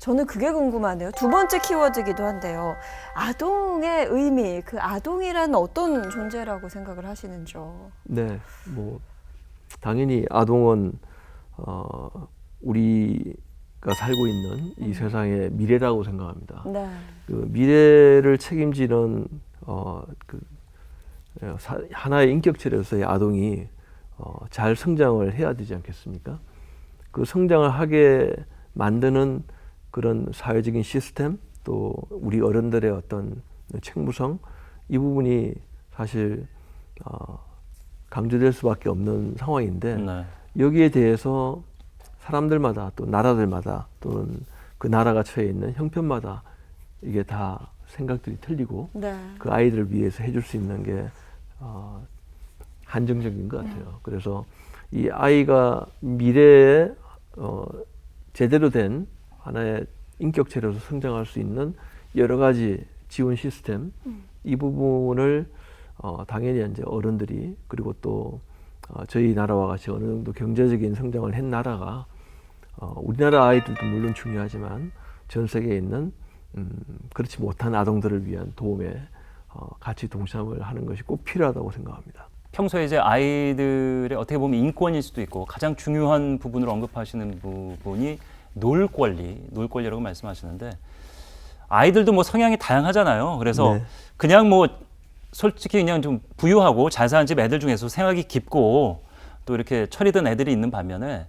저는 그게 궁금하네요. 두 번째 키워드이기도 한데요. 아동의 의미, 그 아동이란 어떤 존재라고 생각을 하시는지요? 네, 뭐 당연히 아동은 어, 우리가 살고 있는 이 세상의 미래라고 생각합니다. 네. 그 미래를 책임지는 어, 그 어, 사- 하나의 인격체로서의 아동이 어, 잘 성장을 해야 되지 않겠습니까? 그 성장을 하게 만드는 그런 사회적인 시스템 또 우리 어른들의 어떤 책무성 이 부분이 사실 어, 강조될 수밖에 없는 상황인데 네. 여기에 대해서 사람들마다 또 나라들마다 또는 그 나라가 처해 있는 형편마다 이게 다 생각들이 틀리고 네. 그 아이들을 위해서 해줄 수 있는 게 어, 한정적인 것 같아요. 그래서 이 아이가 미래에 어, 제대로 된 하나의 인격체로서 성장할 수 있는 여러 가지 지원 시스템 이 부분을 어, 당연히 이제 어른들이 그리고 또 어, 저희 나라와 같이 어느 정도 경제적인 성장을 한 나라가 어, 우리나라 아이들도 물론 중요하지만 전 세계에 있는 음, 그렇지 못한 아동들을 위한 도움에 어, 같이 동참을 하는 것이 꼭 필요하다고 생각합니다. 평소에 이제 아이들의 어떻게 보면 인권일 수도 있고 가장 중요한 부분을 언급하시는 부분이 놀 권리, 놀 권리라고 말씀하시는데 아이들도 뭐 성향이 다양하잖아요. 그래서 네. 그냥 뭐 솔직히 그냥 좀 부유하고 잘 사는 집 애들 중에서 생각이 깊고 또 이렇게 철이 든 애들이 있는 반면에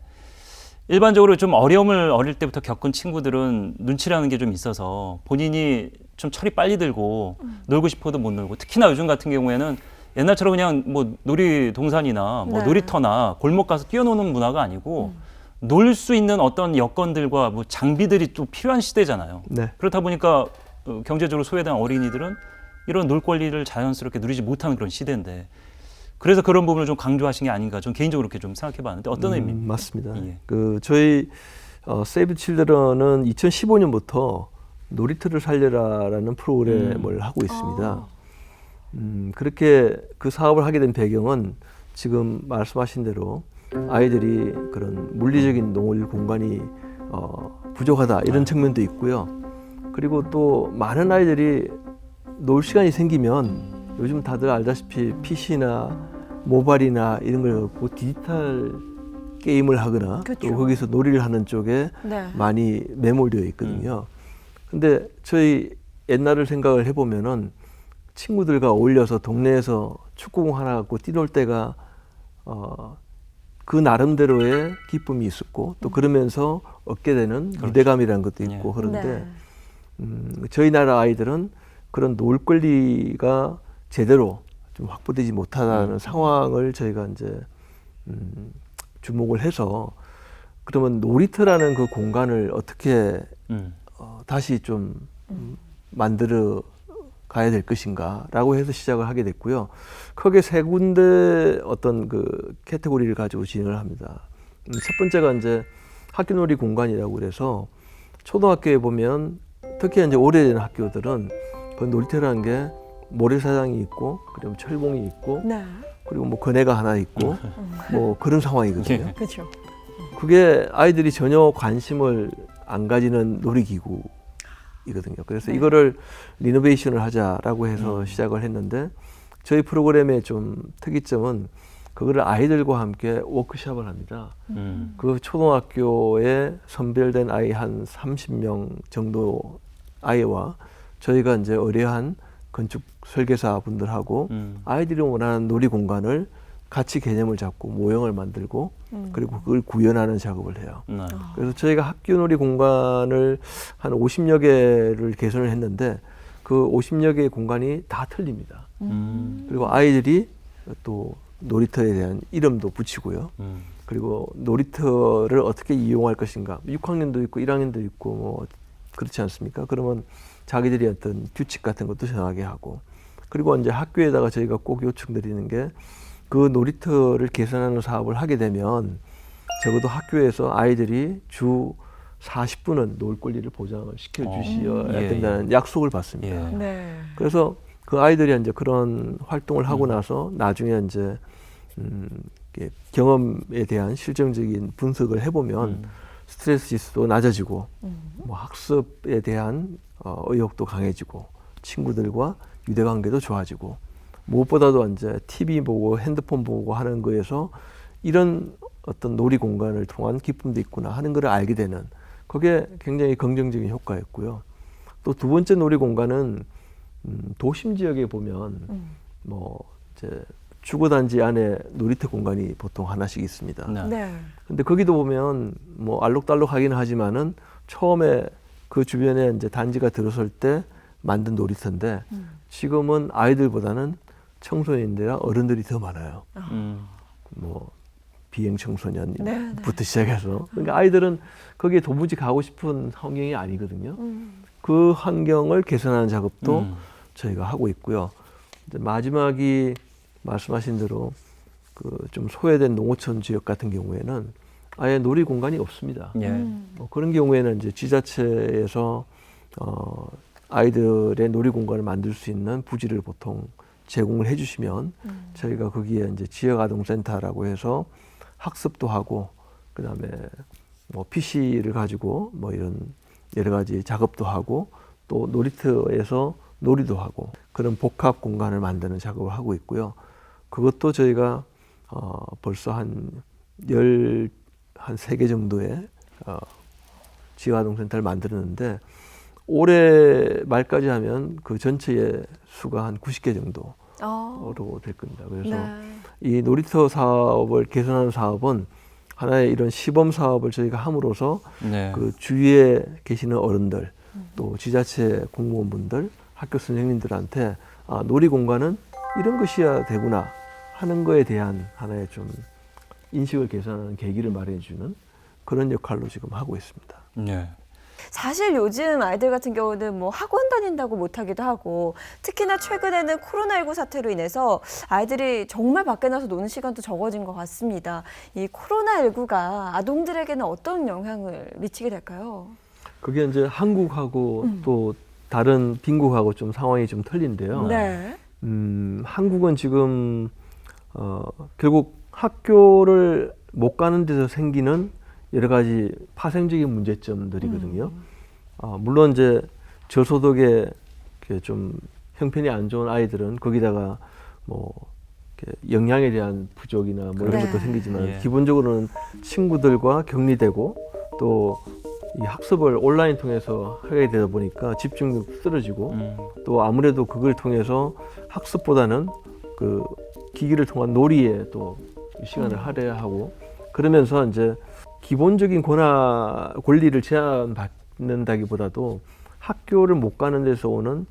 일반적으로 좀 어려움을 어릴 때부터 겪은 친구들은 눈치라는 게 좀 있어서 본인이 좀 철이 빨리 들고 놀고 싶어도 못 놀고 특히나 요즘 같은 경우에는 옛날처럼 그냥 뭐 놀이동산이나 뭐 네. 놀이터나 골목 가서 뛰어노는 문화가 아니고 놀 수 있는 어떤 여건들과 뭐 장비들이 또 필요한 시대잖아요. 네. 그렇다 보니까 어, 경제적으로 소외된 어린이들은 이런 놀 권리를 자연스럽게 누리지 못하는 그런 시대인데 그래서 그런 부분을 좀 강조하신 게 아닌가 좀 개인적으로 그렇게 좀 생각해 봤는데 어떤 음, 의미입니까? 맞습니다. 예. 그 저희 어, 세이브 칠드런은 2015년부터 놀이터를 살려라라는 프로그램을 하고 있습니다. 아. 음, 그렇게 그 사업을 하게 된 배경은 지금 말씀하신 대로 아이들이 그런 물리적인 놀 공간이 어, 부족하다 이런 측면도 있고요. 그리고 또 많은 아이들이 놀 시간이 생기면 요즘 다들 알다시피 PC나 모바일이나 이런 걸 갖고 디지털 게임을 하거나 그쵸. 또 거기서 놀이를 하는 쪽에 네. 많이 매몰되어 있거든요. 근데 저희 옛날을 생각을 해보면은 친구들과 어울려서 동네에서 축구공 하나 갖고 뛰놀 때가 어, 그 나름대로의 기쁨이 있었고 또 그러면서 얻게 되는 유대감이라는 것도 있고 예. 그런데 네. 음, 저희 나라 아이들은 그런 놀 권리가 제대로 좀 확보되지 못하다는 상황을 저희가 이제 음, 주목을 해서 그러면 놀이터라는 그 공간을 어떻게 음. 어, 다시 좀 음, 만들어 가야 될 것인가라고 해서 시작을 하게 됐고요. 크게 세 군데 어떤 그 캐테고리를 가지고 진행을 합니다. 음, 첫 번째가 이제 학교놀이 공간이라고 그래서 초등학교에 보면 특히 이제 오래된 학교들은 그 놀이터라는 게 모래사장이 있고 그리고 철봉이 있고 네. 그리고 뭐 거내가 하나 있고 뭐 그런 상황이거든요. 예. 그렇죠. 그게 아이들이 전혀 관심을 안 가지는 놀이기구 이거든요. 그래서 이거를 리노베이션을 하자라고 해서 시작을 했는데 저희 프로그램의 좀 특이점은 그거를 아이들과 함께 워크숍을 합니다. 음. 그 초등학교에 선별된 아이 한 30명 정도 아이와 저희가 이제 의뢰한 건축 설계사 분들하고 음. 아이들이 원하는 놀이 공간을 같이 개념을 잡고 모형을 만들고 음. 그리고 그걸 구현하는 작업을 해요. 네. 그래서 저희가 학교 놀이 공간을 한 50여 개를 개선을 했는데 그 50여 개의 공간이 다 틀립니다. 음. 그리고 아이들이 또 놀이터에 대한 이름도 붙이고요. 음. 그리고 놀이터를 어떻게 이용할 것인가. 6학년도 있고 1학년도 있고 뭐 그렇지 않습니까? 그러면 자기들이 어떤 규칙 같은 것도 정하게 하고 그리고 이제 학교에다가 저희가 꼭 요청드리는 게 그 놀이터를 개선하는 사업을 하게 되면 적어도 학교에서 아이들이 주 40분은 놀 권리를 보장을 시켜 주셔야 어, 예, 된다는 약속을 받습니다. 예. 네. 그래서 그 아이들이 이제 그런 활동을 하고 나서 나중에 이제 음, 경험에 대한 실증적인 분석을 해보면 음. 스트레스 지수도 낮아지고 뭐 학습에 대한 어, 의욕도 강해지고 친구들과 유대 관계도 좋아지고 무엇보다도 이제 TV 보고 핸드폰 보고 하는 거에서 이런 어떤 놀이 공간을 통한 기쁨도 있구나 하는 걸 알게 되는 그게 굉장히 긍정적인 효과였고요. 또 두 번째 놀이 공간은 음, 도심 지역에 보면 뭐 이제 주거 단지 안에 놀이터 공간이 보통 하나씩 있습니다. 네. 네. 근데 거기도 보면 뭐 알록달록하긴 하지만은 처음에 그 주변에 이제 단지가 들어설 때 만든 놀이터인데 지금은 아이들보다는 청소년들이나 어른들이 더 많아요. 음. 뭐 비행 청소년부터 네, 네. 시작해서 그러니까 아이들은 거기에 도무지 가고 싶은 환경이 아니거든요. 음. 그 환경을 개선하는 작업도 음. 저희가 하고 있고요. 이제 마지막이 말씀하신 대로 그 좀 소외된 농어촌 지역 같은 경우에는 아예 놀이 공간이 없습니다. 예. 음. 뭐 그런 경우에는 이제 지자체에서 어 아이들의 놀이 공간을 만들 수 있는 부지를 보통 제공을 해주시면 음. 저희가 거기에 이제 지역 아동 센터라고 해서 학습도 하고 그다음에 뭐 PC를 가지고 뭐 이런 여러 가지 작업도 하고 또 놀이터에서 놀이도 하고 그런 복합 공간을 만드는 작업을 하고 있고요. 그것도 저희가 어 벌써 한 열 한 세 개 정도의 어 지역 아동 센터를 만들었는데 올해 말까지 하면 그 전체의 수가 한 90개 정도로 어. 될 겁니다. 그래서 네. 이 놀이터 사업을 개선하는 사업은 하나의 이런 시범 사업을 저희가 함으로써 네. 그 주위에 계시는 어른들 또 지자체 공무원분들 학교 선생님들한테 아, 놀이 공간은 이런 것이어야 되구나 하는 거에 대한 하나의 좀 인식을 개선하는 계기를 마련해 주는 그런 역할로 지금 하고 있습니다. 네. 사실 요즘 아이들 같은 경우는 뭐 학원 다닌다고 못하기도 하고 특히나 최근에는 코로나19 사태로 인해서 아이들이 정말 밖에 나서 노는 시간도 적어진 것 같습니다. 이 코로나19가 아동들에게는 어떤 영향을 미치게 될까요? 그게 이제 한국하고 또 다른 빈국하고 좀 상황이 좀 틀린데요. 네. 음, 한국은 지금 어, 결국 학교를 못 가는 데서 생기는 여러 가지 파생적인 문제점들이거든요. 어, 물론 이제 저소득의 좀 형편이 안 좋은 아이들은 거기다가 뭐 이렇게 영양에 대한 부족이나 뭐 이런 네. 것도 생기지만 예. 기본적으로는 친구들과 격리되고 또 이 학습을 온라인 통해서 하게 되다 보니까 집중력 쓰러지고 음. 또 아무래도 그걸 통해서 학습보다는 그 기기를 통한 놀이에 또 시간을 할애해야 하고 그러면서 이제 기본적인 권한 권리를 제한받는다기보다도 학교를 못 가는 데서 오는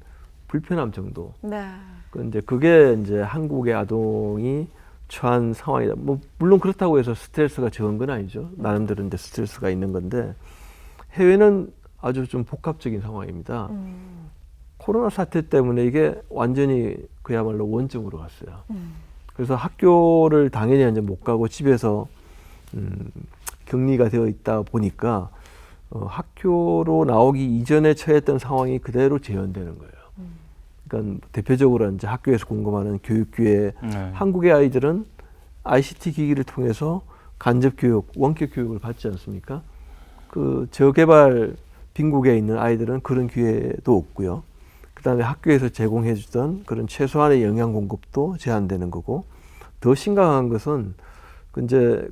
불편함 정도. 네. 근데 그게 이제 한국의 아동이 처한 상황이다. 뭐 물론 그렇다고 해서 스트레스가 적은 건 아니죠. 나름대로 이제 스트레스가 있는 건데 해외는 아주 좀 복합적인 상황입니다. 음. 코로나 사태 때문에 이게 완전히 그야말로 원점으로 갔어요. 음. 그래서 학교를 당연히 이제 못 가고 집에서 음, 격리가 되어 있다 보니까 어, 학교로 나오기 이전에 처했던 상황이 그대로 재현되는 거예요. 그러니까 대표적으로 이제 학교에서 공급하는 교육기회 네. 한국의 아이들은 ICT 기기를 통해서 간접 교육, 원격 교육을 받지 않습니까? 그 저개발 빈국에 있는 아이들은 그런 기회도 없고요. 그다음에 학교에서 제공해 주던 그런 최소한의 영양 공급도 제한되는 거고 더 심각한 것은 그 이제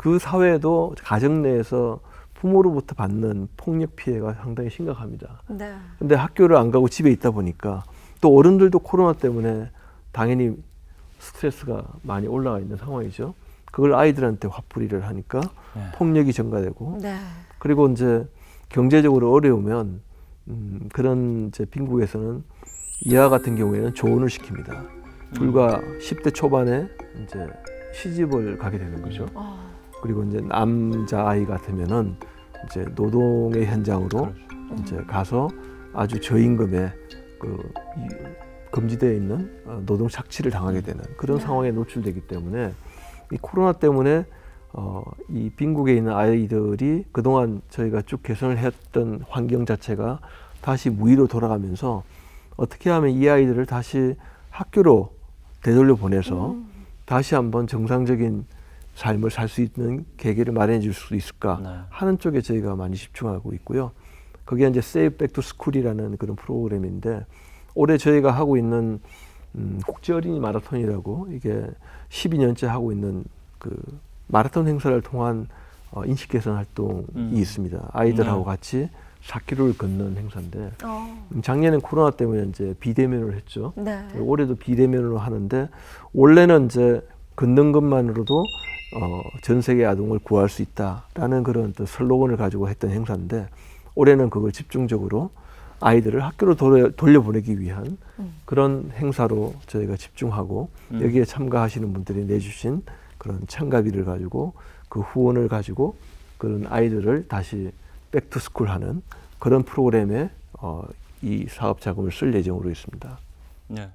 그 사회도 가정 내에서 부모로부터 받는 폭력 피해가 상당히 심각합니다. 네. 근데 학교를 안 가고 집에 있다 보니까 또 어른들도 코로나 때문에 당연히 스트레스가 많이 올라가 있는 상황이죠. 그걸 아이들한테 화풀이를 하니까 네. 폭력이 증가되고 네. 그리고 이제 경제적으로 어려우면 음, 그런 이제 빈국에서는 이와 같은 경우에는 조언을 시킵니다. 불과 10대 초반에 이제 시집을 가게 되는 거죠. 어. 그리고 이제 남자 아이 같으면은 이제 노동의 현장으로 그렇죠. 이제 가서 아주 저임금에 그 이- 금지되어 있는 어, 노동 착취를 당하게 되는 그런 네. 상황에 노출되기 때문에 이 코로나 때문에 어, 이 빈국에 있는 아이들이 그동안 저희가 쭉 개선을 했던 환경 자체가 다시 무위로 돌아가면서 어떻게 하면 이 아이들을 다시 학교로 되돌려 보내서 음. 다시 한번 정상적인 삶을 살 수 있는 계기를 마련해 줄 수 있을까 네. 하는 쪽에 저희가 많이 집중하고 있고요. 그게 이제 세이브 백투 스쿨이라는 그런 프로그램인데 올해 저희가 하고 있는 음, 국제 어린이 마라톤이라고 이게 12년째 하고 있는 그 마라톤 행사를 통한 어, 인식 개선 활동이 음. 있습니다. 아이들하고 네. 같이 4km를 걷는 행사인데 어, 음, 작년엔 코로나 때문에 이제 비대면을 했죠. 네. 올해도 비대면으로 하는데 원래는 이제 걷는 것만으로도 어, 전 세계 아동을 구할 수 있다라는 그런 또 슬로건을 가지고 했던 행사인데 올해는 그걸 집중적으로 아이들을 학교로 돌려, 돌려 보내기 위한 음. 그런 행사로 저희가 집중하고 음. 여기에 참가하시는 분들이 내주신 그런 참가비를 가지고 그 후원을 가지고 그런 아이들을 다시 백투스쿨 하는 그런 프로그램에 어, 이 사업 자금을 쓸 예정으로 있습니다. 네.